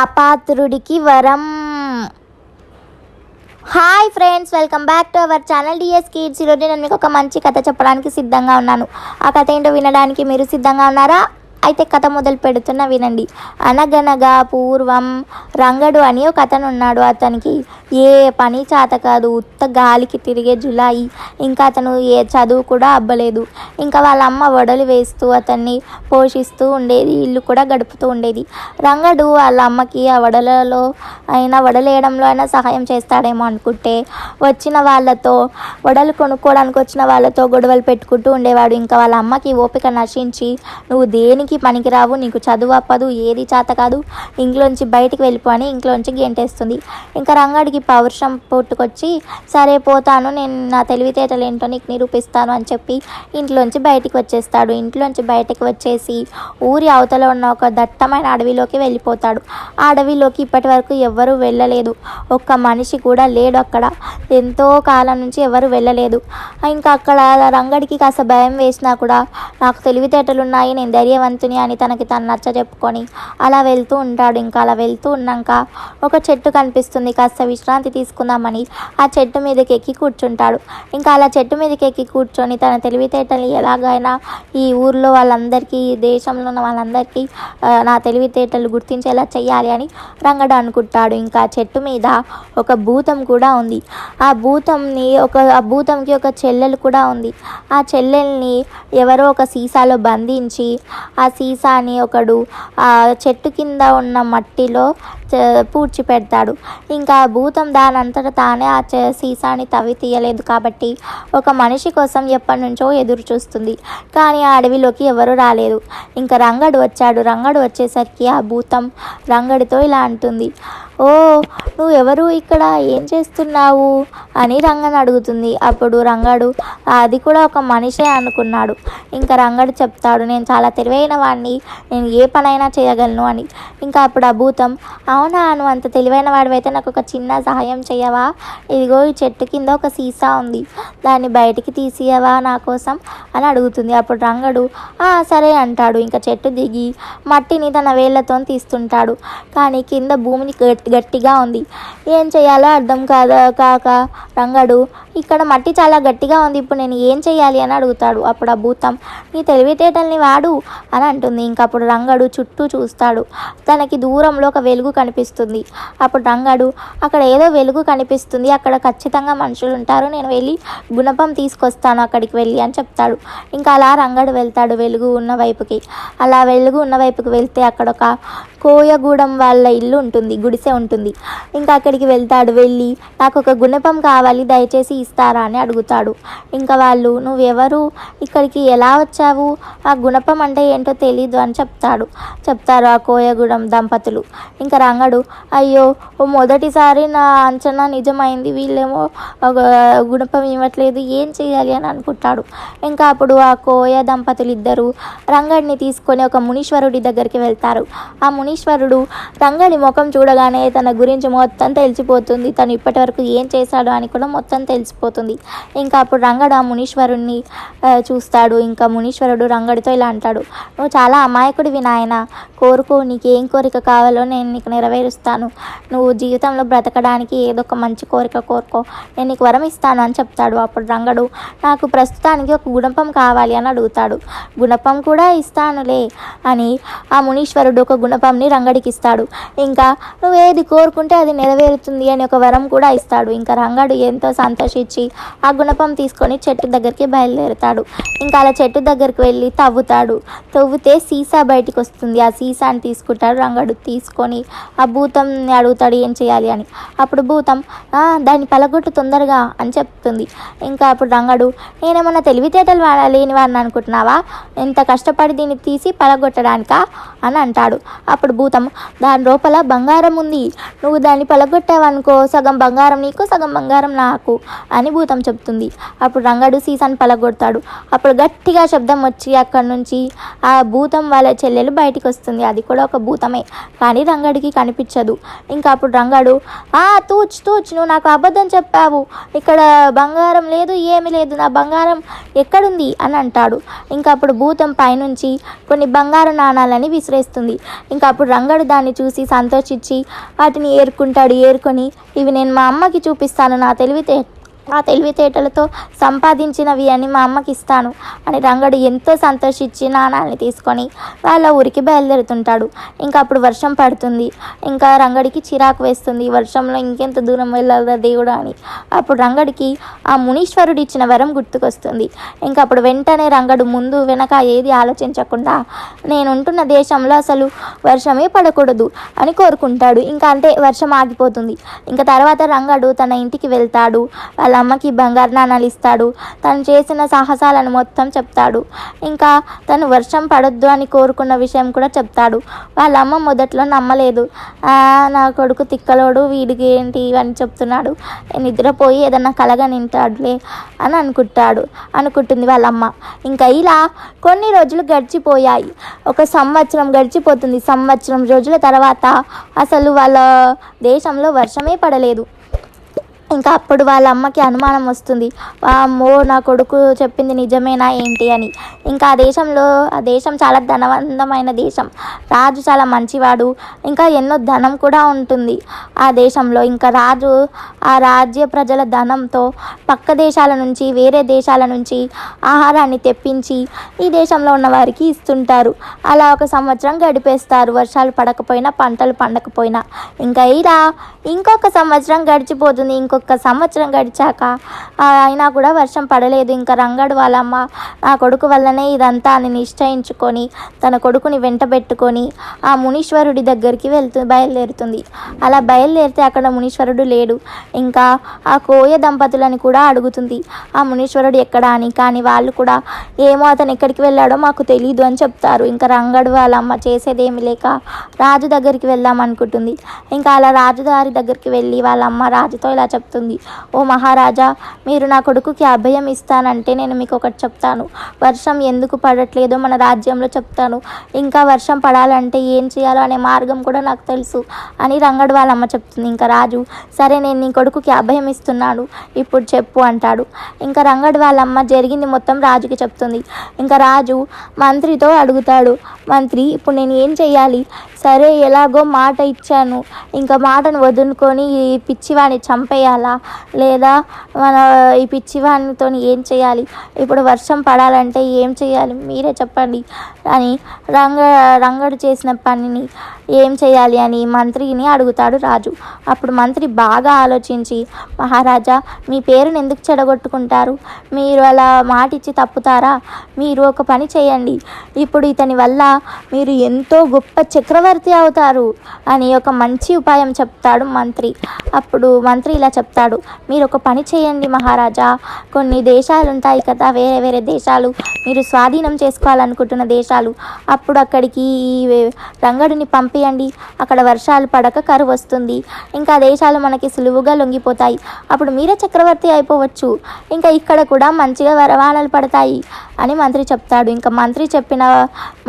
అపాత్రుడికి వరం. Hi friends welcome back to our channel DS kids ఈరోజు నేను మీకు ఒక మంచి కథ చెప్పడానికి సిద్ధంగా ఉన్నాను. ఆ కథ ఏంటో వినడానికి మీరు సిద్ధంగా ఉన్నారా? అయితే కథ మొదలు పెడుతున్న వినండి. అనగనగా పూర్వం రంగడు అని ఒక అతను ఉన్నాడు అతనికి ఏ పని చేత కాదు ఉత్త గాలికి తిరిగే జులాయి. ఇంకా అతను ఏ చదువు కూడా అబ్బలేదు. ఇంకా వాళ్ళ అమ్మ వడలు వేస్తూ అతన్ని పోషిస్తూ ఉండేది ఇల్లు కూడా గడుపుతూ ఉండేది. రంగడు వాళ్ళ అమ్మకి ఆ వడలలో అయినా వడలేయడంలో అయినా సహాయం చేస్తాడేమో అనుకుంటే వచ్చిన వాళ్ళతో వడలు కొనుక్కోవడానికి వచ్చిన వాళ్ళతో గొడవలు పెట్టుకుంటూ ఉండేవాడు. ఇంకా వాళ్ళ అమ్మకి ఓపిక నశించి నువ్వు దేనికి పనికిరావు. నీకు చదువు అప్పదు ఏది చేత కాదు. ఇంట్లోంచి బయటికి వెళ్ళిపో అని ఇంట్లోంచి గెంటేస్తుంది. ఇంకా రంగడికి పౌరుషం పుట్టుకొచ్చి సరే పోతాను నేను నా తెలివితేటలు ఏంటో నీకు నిరూపిస్తాను అని చెప్పి ఇంట్లోంచి బయటికి వచ్చేస్తాడు. ఇంట్లోంచి బయటికి వచ్చేసి ఊరి అవతల ఉన్న ఒక దట్టమైన అడవిలోకి వెళ్ళిపోతాడు. ఆ అడవిలోకి ఇప్పటి వరకు ఎవ్వరూ వెళ్ళలేదు. ఒక్క మనిషి కూడా లేడు అక్కడ. ఎంతో కాలం నుంచి ఎవరు వెళ్ళలేదు. ఇంకా అక్కడ రంగడికి కాస్త భయం వేసినా కూడా నాకు తెలివితేటలు ఉన్నాయి నేను ధైర్యవంతుని అని తనకి తను నచ్చ చెప్పుకొని అలా వెళ్తూ ఉంటాడు. ఇంకా అలా వెళ్తూ ఉన్నాక ఒక చెట్టు కనిపిస్తుంది. కాస్త విశ్రాంతి తీసుకుందామని ఆ చెట్టు మీదకి ఎక్కి కూర్చుంటాడు. ఇంకా అలా చెట్టు మీదకి ఎక్కి కూర్చొని తన తెలివితేటలు ఎలాగైనా ఈ ఊర్లో వాళ్ళందరికీ ఈ దేశంలో ఉన్న వాళ్ళందరికీ నా తెలివితేటలు గుర్తించేలా చెయ్యాలి అని రంగడు అనుకుంటాడు. ఇంకా ఆ చెట్టు మీద ఒక భూతం కూడా ఉంది. ఆ భూతంని ఒక ఆ భూతంకి ఒక చెల్లెలు కూడా ఉంది. ఆ చెల్లెల్ని ఎవరో ఒక సీసాలో బంధించి ఆ సీసాని ఒకడు ఆ చెట్టు కింద ఉన్న మట్టిలో పూడ్చి పెడతాడు ఇంకా భూతం దాని తానే ఆ చ- సీసాని తవ్వి తీయలేదు కాబట్టి ఒక మనిషి కోసం ఎప్పటి నుంచో ఎదురు చూస్తుంది కానీ ఆ అడవిలోకి ఎవరు రాలేదు. ఇంకా రంగడు వచ్చాడు. రంగడు వచ్చేసరికి ఆ భూతం రంగడితో ఇలా అంటుంది. ఓ నువ్వు ఎవరు ఇక్కడ? ఏం చేస్తున్నావు? అని రంగని అడుగుతుంది. అప్పుడు రంగడు అది కూడా ఒక మనిషే అనుకున్నాడు. ఇంకా రంగడు చెప్తాడు నేను చాలా తెలివైన వాడిని నేను ఏ పనైనా చేయగలను అని. ఇంకా అప్పుడు ఆ భూతం అవునా? నువ్వు అంత తెలివైన వాడివైతే నాకు ఒక చిన్న సహాయం చేయవా ఇదిగో ఈ చెట్టు కింద ఒక సీసా ఉంది. దాన్ని బయటికి తీసియవా నా కోసం? అని అడుగుతుంది. అప్పుడు రంగడు "ఆ, సరే అంటాడు. ఇంకా చెట్టు దిగి మట్టిని తన వేళ్ళతో తీస్తుంటాడు. కానీ కింద భూమిని గట్టిగా ఉంది. ఏం చేయాలో అర్థం కాదా కాక రంగడు ఇక్కడ మట్టి చాలా గట్టిగా ఉంది ఇప్పుడు నేను ఏం చేయాలి అని అడుగుతాడు. అప్పుడు ఆ భూతం నీ తెలివితేటల్ని వాడు అని అంటుంది. ఇంకప్పుడు రంగడు చుట్టూ చూస్తాడు. తనకి దూరంలో ఒక వెలుగు కనిపిస్తుంది. అప్పుడు రంగడు అక్కడ ఏదో వెలుగు కనిపిస్తుంది. అక్కడ ఖచ్చితంగా మనుషులు ఉంటారు. నేను వెళ్ళి గుణపం తీసుకొస్తాను అక్కడికి వెళ్ళి అని చెప్తాడు. ఇంకా అలా రంగడు వెళ్తాడు వెలుగు ఉన్న వైపుకి. అలా వెలుగు ఉన్న వైపుకి వెళ్తే అక్కడ ఒక కోయగూడెం వాళ్ళ ఇల్లు ఉంటుంది గుడిసె ఉంటుంది. ఇంకా అక్కడికి వెళ్తాడు వెళ్ళి నాకు ఒక గుణపం కావాలి దయచేసి ఇస్తారా అని అడుగుతాడు. ఇంకా వాళ్ళు నువ్వెవరు? ఇక్కడికి ఎలా వచ్చావు? ఆ గుణపం అంటే ఏంటో తెలీదు అని చెప్తాడు. చెప్తారు ఆ కోయగూడెం దంపతులు. ఇంకా రంగడు అయ్యో మొదటిసారి నా అంచనా నిజమైంది వీళ్ళేమో ఒక గుణపం ఇవ్వట్లేదు ఏం చేయాలి అని అనుకుంటాడు. ఇంకా అప్పుడు ఆ కోయ దంపతులు ఇద్దరు రంగడిని తీసుకొని ఒక మునీశ్వరుడి దగ్గరికి వెళ్తారు. ఆ ముని ఈశ్వరుడు రంగడి ముఖం చూడగానే తన గురించి మొత్తం తెలిసిపోతుంది. తను ఇప్పటివరకు ఏం చేశాడు అని కూడా మొత్తం తెలిసిపోతుంది. ఇంకా అప్పుడు రంగడు ఆ మునీశ్వరుణ్ణి చూస్తాడు. ఇంకా మునీశ్వరుడు రంగడితో ఇలా అంటాడు నువ్వు చాలా అమాయకుడివి నాయన. కోరుకో నీకు ఏం కోరిక కావాలో నేను నీకు నెరవేరుస్తాను. నువ్వు జీవితంలో బ్రతకడానికి ఏదో ఒక మంచి కోరిక కోరుకో. నేను నీకు వరం ఇస్తాను అని చెప్తాడు. అప్పుడు రంగడు నాకు ప్రస్తుతానికి ఒక గుణపం కావాలి అని అడుగుతాడు. గుణపం కూడా ఇస్తానులే అని ఆ మునీశ్వరుడు ఒక గుణపంని రంగడికి ఇస్తాడు. ఇంకా నువ్వు ఏది కోరుకుంటే అది నెరవేరుతుంది అని ఒక వరం కూడా ఇస్తాడు. ఇంకా రంగడు ఎంతో సంతోషించి ఆ గుణపం తీసుకొని చెట్టు దగ్గరికి బయలుదేరుతాడు. ఇంకా అలా చెట్టు దగ్గరికి వెళ్ళి తవ్వుతాడు. తవ్వితే సీసా బయటికి వస్తుంది. ఆ సీసాని తీసుకుంటాడు. రంగడు తీసుకొని ఆ భూతం అడుగుతాడు ఏం చేయాలి అని. అప్పుడు భూతం దాన్ని పలగొట్టు తొందరగా అని చెప్తుంది. ఇంకా అప్పుడు రంగడు నేనేమన్నా తెలివితేటలు లేని వాడిని అనుకుంటున్నావా? ఎంత కష్టపడి దీన్ని తీసి పలగొట్టడానికా? అని అంటాడు. అప్పుడు భూతం దాని లోపల బంగారం ఉంది. నువ్వు దాన్ని పలగొట్టావనుకో సగం బంగారం నీకు సగం బంగారం నాకు అని భూతం చెప్తుంది. అప్పుడు రంగడు సీసాన్ని పలగొడతాడు. అప్పుడు గట్టిగా శబ్దం వచ్చి అక్కడి నుంచి ఆ భూతం వాళ్ళ చెల్లెలు బయటికి వస్తుంది అది కూడా ఒక భూతమే. కానీ రంగడికి కనిపించదు. ఇంకా అప్పుడు రంగడు ఆ తూచ్ తూచ్ నువ్వు నాకు అబద్ధం చెప్పావు. ఇక్కడ బంగారం లేదు ఏమీ లేదు. నా బంగారం ఎక్కడుంది? అని అంటాడు. ఇంకా అప్పుడు భూతం పైనుంచి కొన్ని బంగారు నాణాలని విసిరేస్తుంది. ఇంకా అప్పుడు రంగడు దాన్ని చూసి సంతోషించి వాటిని ఏరుకుంటాడు ఏరుకొని ఇవి నేను మా అమ్మకి చూపిస్తాను నా తెలివితే ఆ తెలివితేటలతో సంపాదించినవి అని మా అమ్మకి ఇస్తాను. అని రంగడు ఎంతో సంతోషించి నాణాలని తీసుకొని వాళ్ళ ఊరికి బయలుదేరుతుంటాడు. ఇంకా అప్పుడు వర్షం పడుతుంది. ఇంకా రంగడికి చిరాకు వేస్తుంది. వర్షంలో ఇంకెంత దూరం వెళ్ళాలా దేవుడు అని. అప్పుడు రంగడికి ఆ మునీశ్వరుడు ఇచ్చిన వరం గుర్తుకొస్తుంది. ఇంకా అప్పుడు వెంటనే రంగడు ముందు వెనక ఏది ఆలోచించకుండా నేను ఉంటున్న దేశంలో అసలు వర్షమే పడకూడదు అని కోరుకుంటాడు. ఇంకా అంటే వర్షం ఆగిపోతుంది. ఇంకా తర్వాత రంగడు తన ఇంటికి వెళ్తాడు. వాళ్ళ అమ్మకి బంగారు నాణాలు ఇస్తాడు. తను చేసిన సాహసాలను మొత్తం చెప్తాడు. ఇంకా తను వర్షం పడొద్దు అని కోరుకున్న విషయం కూడా చెప్తాడు. వాళ్ళ అమ్మ మొదట్లో నమ్మలేదు. నా కొడుకు తిక్కలోడు వీడికి ఏంటి ఇవన్నీ చెప్తున్నాడు. నిద్రపోయి ఏదన్నా కలగా నింటాడులే అని అనుకుంటాడు. అనుకుంటుంది వాళ్ళమ్మ. ఇంకా ఇలా కొన్ని రోజులు గడిచిపోయాయి. ఒక సంవత్సరం గడిచిపోతుంది. సంవత్సరం రోజుల తర్వాత అసలు వాళ్ళ దేశంలో వర్షమే పడలేదు. ఇంకా అప్పుడు వాళ్ళ అమ్మకి అనుమానం వస్తుంది. అమ్మో నా కొడుకు చెప్పింది నిజమేనా ఏంటి? అని. ఇంకా ఆ దేశంలో ఆ దేశం చాలా ధనవంతమైన దేశం. రాజు చాలా మంచివాడు. ఇంకా ఎన్నో ధనం కూడా ఉంటుంది ఆ దేశంలో. ఇంకా రాజు ఆ రాజ్య ప్రజల ధనంతో పక్క దేశాల నుంచి వేరే దేశాల నుంచి ఆహారాన్ని తెప్పించి ఈ దేశంలో ఉన్న వారికి ఇస్తుంటారు. అలా ఒక సంవత్సరం గడిపేస్తారు. వర్షాలు పడకపోయినా పంటలు పండకపోయినా. ఇంకా ఇలా ఇంకొక సంవత్సరం గడిచిపోతుంది. ఇంకో ఇంకొక సంవత్సరం గడిచాక అయినా కూడా వర్షం పడలేదు. ఇంకా రంగడు వాళ్ళమ్మ ఆ నా కొడుకు వల్లనే ఇదంతా అని నిశ్చయించుకొని తన కొడుకుని వెంటబెట్టుకొని ఆ మునీశ్వరుడి దగ్గరికి వెళ్తూ బయలుదేరుతుంది. అలా బయలుదేరితే అక్కడ మునీశ్వరుడు లేడు. ఇంకా ఆ కోయ దంపతులని కూడా అడుగుతుంది. ఆ మునీశ్వరుడు ఎక్కడా అని కానీ వాళ్ళు కూడా ఏమో అతను ఎక్కడికి వెళ్ళాడో మాకు తెలియదు అని చెప్తారు. ఇంకా రంగడు వాళ్ళమ్మ చేసేదేమి లేక రాజు దగ్గరికి వెళ్దాం అనుకుంటుంది. ఇంకా అలా రాజుదారి దగ్గరికి వెళ్ళి వాళ్ళమ్మ రాజుతో ఇలా చెప్తుంది. ఓ మహారాజా మీరు నా కొడుకుకి అభయం ఇస్తానంటే నేను మీకు ఒకటి చెప్తాను. వర్షం ఎందుకు పడట్లేదో మన రాజ్యంలో చెప్తాను. ఇంకా వర్షం పడాలంటే ఏం చేయాలో అనే మార్గం కూడా నాకు తెలుసు అని రంగడు వాళ్ళ అమ్మ చెప్తుంది. ఇంకా రాజు సరే నేను నీ కొడుకుకి అభయం ఇస్తున్నాను. ఇప్పుడు చెప్పు అంటాడు. ఇంకా రంగడు వాళ్ళ అమ్మ జరిగింది మొత్తం రాజుకి చెప్తుంది. ఇంకా రాజు మంత్రితో అడుగుతాడు. మంత్రి ఇప్పుడు నేను ఏం చేయాలి సరే ఎలాగో మాట ఇచ్చాను. ఇంకా మాటను వదులుకొని ఈ పిచ్చివాడిని చంపేయాలి. లేదా మన ఈ పిచ్చివాడితో ఏం చేయాలి? ఇప్పుడు వర్షం పడాలంటే ఏం చేయాలి? మీరే చెప్పండి అని రంగ రంగడు చేసిన పనిని ఏం చేయాలి అని మంత్రిని అడుగుతాడు రాజు. అప్పుడు మంత్రి బాగా ఆలోచించి మహారాజా మీ పేరుని ఎందుకు చెడగొట్టుకుంటారు? మీరు అలా మాట ఇచ్చి తప్పుతారా? మీరు ఒక పని చేయండి. ఇప్పుడు ఇతని వల్ల మీరు ఎంతో గొప్ప చక్రవర్తి అవుతారు అని ఒక మంచి ఉపాయం చెప్తాడు మంత్రి. అప్పుడు మంత్రి ఇలా చెప్తాడు మీరు ఒక పని చేయండి మహారాజా. కొన్ని దేశాలు ఉంటాయి కదా వేరే వేరే దేశాలు. మీరు స్వాధీనం చేసుకోవాలనుకుంటున్న దేశాలు. అప్పుడు అక్కడికి రంగడిని పంపి పంపియండి అక్కడ వర్షాలు పడక కరువు వస్తుంది. ఇంకా దేశాలు మనకి సులువుగా లొంగిపోతాయి. అప్పుడు మీరే చక్రవర్తి అయిపోవచ్చు. ఇంకా ఇక్కడ కూడా మంచిగా వరవానలు పడతాయి అని మంత్రి చెప్తాడు. ఇంకా మంత్రి చెప్పిన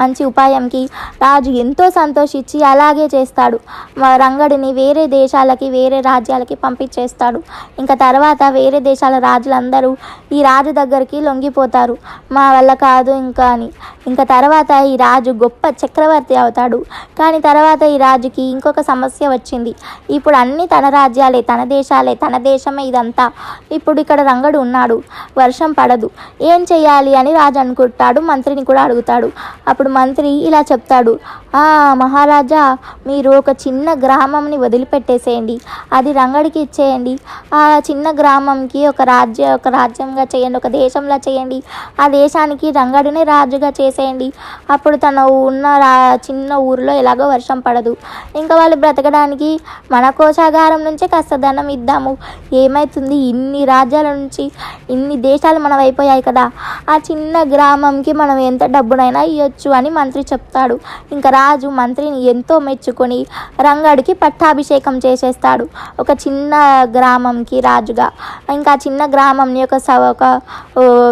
మంచి ఉపాయంకి రాజు ఎంతో సంతోషించి అలాగే చేస్తాడు. మా రంగడిని వేరే దేశాలకి వేరే రాజ్యాలకి పంపించేస్తాడు. ఇంకా తర్వాత వేరే దేశాల రాజులందరూ ఈ రాజు దగ్గరికి లొంగిపోతారు. మా వల్ల కాదు ఇంకా అని. ఇంకా తర్వాత ఈ రాజు గొప్ప చక్రవర్తి అవుతాడు. కానీ తర్వాత తర్వాత ఈ రాజుకి ఇంకొక సమస్య వచ్చింది. ఇప్పుడు అన్ని తన రాజ్యాలే తన దేశాలే తన దేశమే ఇదంతా. ఇప్పుడు ఇక్కడ రంగడు ఉన్నాడు. వర్షం పడదు. ఏం చేయాలి అని రాజు అనుకుంటాడు. మంత్రిని కూడా అడుగుతాడు. అప్పుడు మంత్రి ఇలా చెప్తాడు. "ఆ, మహారాజా మీరు ఒక చిన్న గ్రామంని వదిలిపెట్టేసేయండి. అది రంగడికి ఇచ్చేయండి. ఆ చిన్న గ్రామంకి ఒక రాజ్య ఒక రాజ్యంగా చేయండి ఒక దేశంలా చేయండి. ఆ దేశానికి రంగడిని రాజుగా చేసేయండి. అప్పుడు తను ఉన్న రా చిన్న ఊరిలో ఎలాగో వర్షం పడదు. ఇంకా వాళ్ళు బ్రతకడానికి మన కోశాగారం నుంచే కాస్త ధనం ఇద్దాము. ఏమవుతుంది ఇన్ని రాజ్యాల నుంచి ఇన్ని దేశాలు మనం అయిపోయాయి కదా. ఆ చిన్న గ్రామంకి మనం ఎంత డబ్బునైనా ఇవ్వచ్చు అని మంత్రి చెప్తాడు. ఇంకా రాజు మంత్రిని ఎంతో మెచ్చుకొని రంగడికి పట్టాభిషేకం చేసేస్తాడు. ఒక చిన్న గ్రామంకి రాజుగా. ఇంకా చిన్న గ్రామంని ఒక స ఒక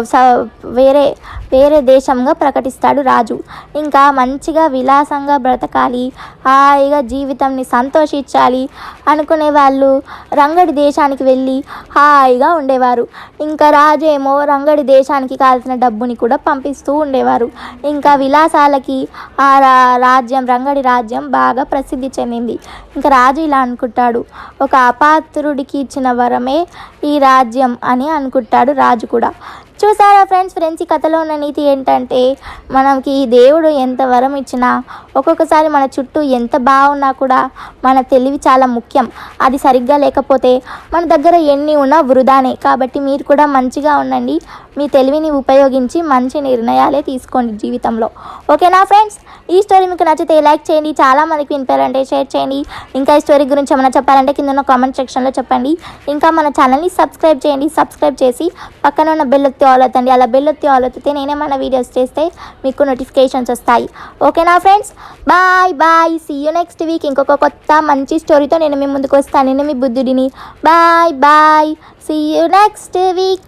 స వేరే వేరే దేశంగా ప్రకటిస్తాడు రాజు. ఇంకా మంచిగా విలాసంగా బ్రతకాలి. హాయిగా జీవితంని సంతోషించాలి అనుకునే వాళ్ళు రంగడి దేశానికి వెళ్ళి హాయిగా ఉండేవారు. ఇంకా రాజు ఏమో రంగడి దేశానికి కావాల్సిన డబ్బుని కూడా పంపిస్తూ ఉండేవారు. ఇంకా విలాసాలకి ఆ రా- రాజ్యం రంగడి రాజ్యం బాగా ప్రసిద్ధి చెందింది. ఇంకా రాజు ఇలా అనుకుంటాడు ఒక అపాత్రుడికి ఇచ్చిన వరమే ఈ రాజ్యం అని అనుకుంటాడు రాజు కూడా. చూసారా ఫ్రెండ్స్ ఫ్రెండ్స్ ఈ కథలో ఉన్న నీతి ఏంటంటే మనకి ఈ దేవుడు ఎంత వరం ఇచ్చినా ఒక్కొక్కసారి మన చుట్టూ ఎంత బాగున్నా కూడా మన తెలివి చాలా ముఖ్యం. అది సరిగ్గా లేకపోతే మన దగ్గర ఎన్ని ఉన్నా వృధానే. కాబట్టి మీరు కూడా మంచిగా ఉండండి. మీ తెలివిని ఉపయోగించి మంచి నిర్ణయాలే తీసుకోండి జీవితంలో. ఓకేనా ఫ్రెండ్స్? ఈ స్టోరీ మీకు నచ్చితే లైక్ చేయండి. చాలా మందికి వినిపారంటే షేర్ చేయండి. ఇంకా ఈ స్టోరీ గురించి ఏమైనా చెప్పాలంటే కింద ఉన్న కామెంట్ సెక్షన్లో చెప్పండి. ఇంకా మన ఛానల్ని సబ్స్క్రైబ్ చేయండి. సబ్స్క్రైబ్ చేసి పక్కన ఉన్న బెల్ ఒత్తి ఆల్ అవుతండి. అలా బెల్ ఒత్తి ఆల్ అవుతుంటే నేనేమైనా వీడియోస్ చేస్తే మీకు నోటిఫికేషన్స్ వస్తాయి. ఓకేనా friends? Bye bye see you next week ఇంకొక కొత్త మంచి స్టోరీతో నేను మీ ముందుకు వస్తాను. నేను మీ బుద్ధుడిని. Bye bye see you next week